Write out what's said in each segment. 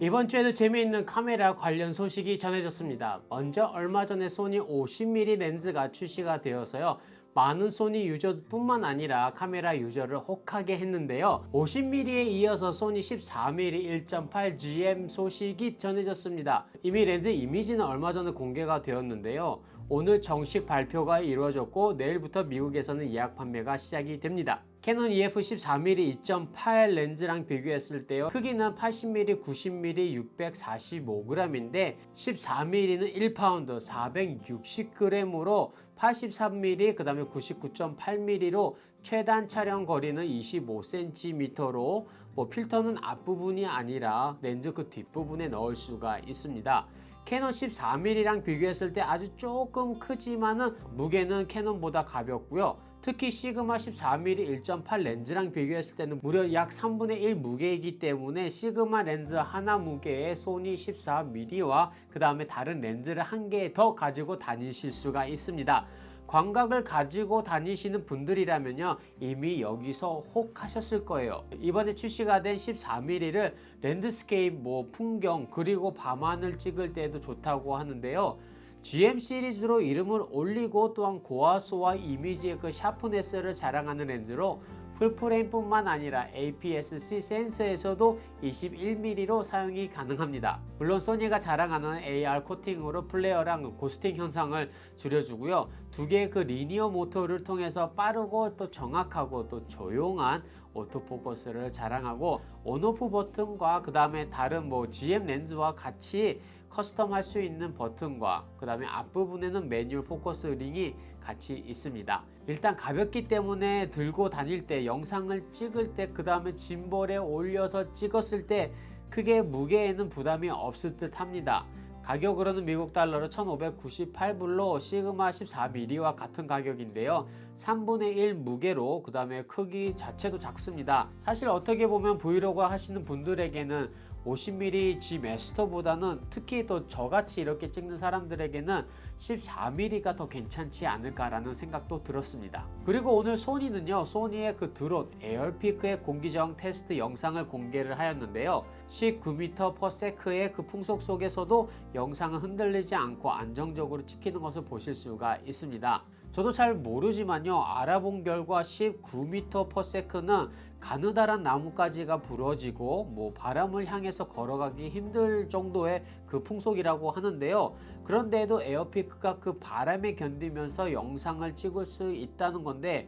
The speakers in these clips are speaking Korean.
이번 주에도 재미있는 카메라 관련 소식이 전해졌습니다. 먼저 얼마 전에 소니 50mm 렌즈가 출시가 되어서요. 많은 소니 유저뿐만 아니라 카메라 유저를 혹하게 했는데요. 50mm에 이어서 소니 14mm 1.8 GM 소식이 전해졌습니다. 이미 렌즈 이미지는 얼마 전에 공개가 되었는데요. 오늘 정식 발표가 이루어졌고 내일부터 미국에서는 예약 판매가 시작이 됩니다. 캐논 EF 14mm 2.8 렌즈랑 비교했을 때요. 크기는 80mm, 90mm, 645g인데 14mm는 1파운드 460g으로 83mm 그 다음에 99.8mm로 최단 촬영 거리는 25cm로 뭐 필터는 앞부분이 아니라 렌즈 그 뒷부분에 넣을 수가 있습니다. 캐논 14mm랑 비교했을 때 아주 조금 크지만은 무게는 캐논보다 가볍고요. 특히 시그마 14mm 1.8 렌즈랑 비교했을 때는 무려 약 3분의 1 무게이기 때문에 시그마 렌즈 하나 무게에 소니 14mm와 그 다음에 다른 렌즈를 한 개 더 가지고 다니실 수가 있습니다. 광각을 가지고 다니시는 분들이라면요 이미 여기서 혹하셨을 거예요. 이번에 출시가 된 14mm를 랜드스케이프 뭐 풍경 그리고 밤하늘 찍을 때도 좋다고 하는데요. GM 시리즈로 이름을 올리고 또한 고화소와 이미지의 그 샤프네스를 자랑하는 렌즈로 풀프레임뿐만 아니라 APS-C 센서에서도 21mm로 사용이 가능합니다. 물론 소니가 자랑하는 AR 코팅으로 플레어랑 고스팅 현상을 줄여주고요. 두 개의 그 리니어 모터를 통해서 빠르고 또 정확하고 또 조용한 오토포커스를 자랑하고 온오프 버튼과 그 다음에 다른 뭐 GM 렌즈와 같이 커스텀 할 수 있는 버튼과 그 다음에 앞부분에는 매뉴얼 포커스 링이 같이 있습니다. 일단 가볍기 때문에 들고 다닐 때 영상을 찍을 때 그 다음에 짐볼에 올려서 찍었을 때 크게 무게에는 부담이 없을 듯 합니다. 가격으로는 미국 달러로 1598불로 시그마 14mm와 같은 가격인데요. 3분의 1 무게로 그 다음에 크기 자체도 작습니다. 사실 어떻게 보면 브이로그 하시는 분들에게는 50mm G 마스터보다는 특히 또 저같이 이렇게 찍는 사람들에게는 14mm가 더 괜찮지 않을까라는 생각도 들었습니다. 그리고 오늘 소니는요, 소니의 그 드론 에어피크의 공기저항 테스트 영상을 공개를 하였는데요. 19m/s의 그 풍속 속에서도 영상은 흔들리지 않고 안정적으로 찍히는 것을 보실 수가 있습니다. 저도 잘 모르지만요. 알아본 결과 19m/s는 가느다란 나뭇가지가 부러지고 뭐 바람을 향해서 걸어가기 힘들 정도의 그 풍속이라고 하는데요. 그런데도 에어피크가 그 바람에 견디면서 영상을 찍을 수 있다는 건데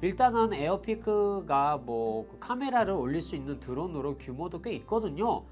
일단은 에어피크가 뭐 그 카메라를 올릴 수 있는 드론으로 규모도 꽤 있거든요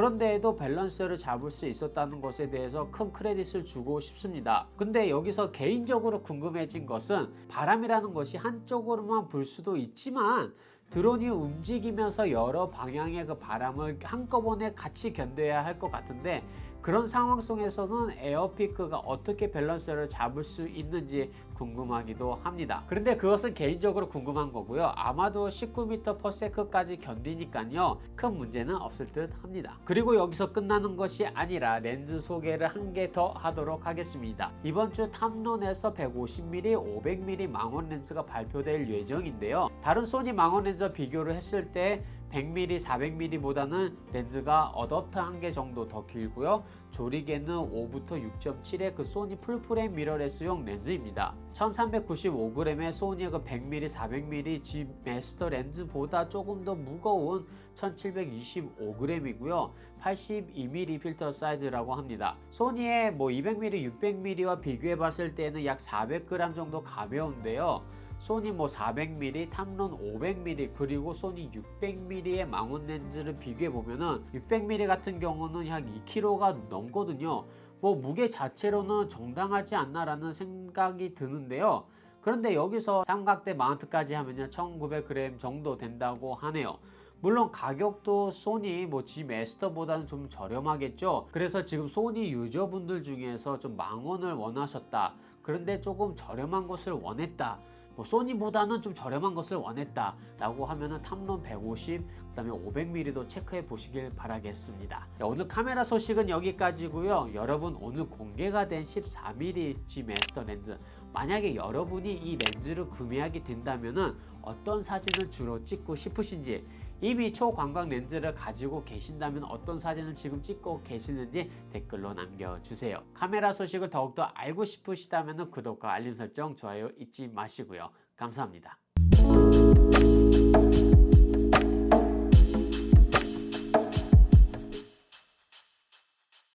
그런데도 밸런스를 잡을 수 있었다는 것에 대해서 큰 크레딧을 주고 싶습니다. 근데 여기서 개인적으로 궁금해진 것은 바람이라는 것이 한쪽으로만 불 수도 있지만 드론이 움직이면서 여러 방향의 그 바람을 한꺼번에 같이 견뎌야 할 것 같은데 그런 상황 속에서는 에어피크가 어떻게 밸런스를 잡을 수 있는지 궁금하기도 합니다. 그런데 그것은 개인적으로 궁금한 거고요. 아마도 19m/s까지 견디니까요. 큰 문제는 없을 듯 합니다. 그리고 여기서 끝나는 것이 아니라 렌즈 소개를 한 개 더 하도록 하겠습니다. 이번 주 탐론에서 150mm, 500mm 망원 렌즈가 발표될 예정인데요. 다른 소니 망원 렌즈와 비교를 했을 때 100mm, 400mm보다는 렌즈가 어댑터 한 개 정도 더 길고요. 조리개는 5부터 6.7의 그 소니 풀프레임 미러레스용 렌즈입니다. 1395g의 소니의 그 100mm, 400mm G 마스터 렌즈보다 조금 더 무거운 1725g이고요. 82mm 필터 사이즈라고 합니다. 소니의 뭐 200mm, 600mm와 비교해 봤을 때는 약 400g 정도 가벼운데요. 소니 뭐 400mm, 탐론 500mm 그리고 소니 600mm의 망원 렌즈를 비교해 보면은 600mm 같은 경우는 약 2kg가 넘거든요. 뭐 무게 자체로는 정당하지 않나라는 생각이 드는데요. 그런데 여기서 삼각대 마운트까지 하면요 1900g 정도 된다고 하네요. 물론 가격도 소니 뭐 G 마스터보다는 좀 저렴하겠죠. 그래서 지금 소니 유저분들 중에서 좀 망원을 원하셨다. 그런데 조금 저렴한 것을 원했다. 뭐 소니보다는 좀 저렴한 것을 원했다 라고 하면은 탐론 150 그다음에 500mm도 체크해 보시길 바라겠습니다. 자, 오늘 카메라 소식은 여기까지고요. 여러분 오늘 공개가 된 14mm G 마스터 렌즈 만약에 여러분이 이 렌즈를 구매하게 된다면은 어떤 사진을 주로 찍고 싶으신지 이미 초광각 렌즈를 가지고 계신다면 어떤 사진을 지금 찍고 계시는지 댓글로 남겨주세요. 카메라 소식을 더욱더 알고 싶으시다면 구독과 알림 설정, 좋아요 잊지 마시고요. 감사합니다.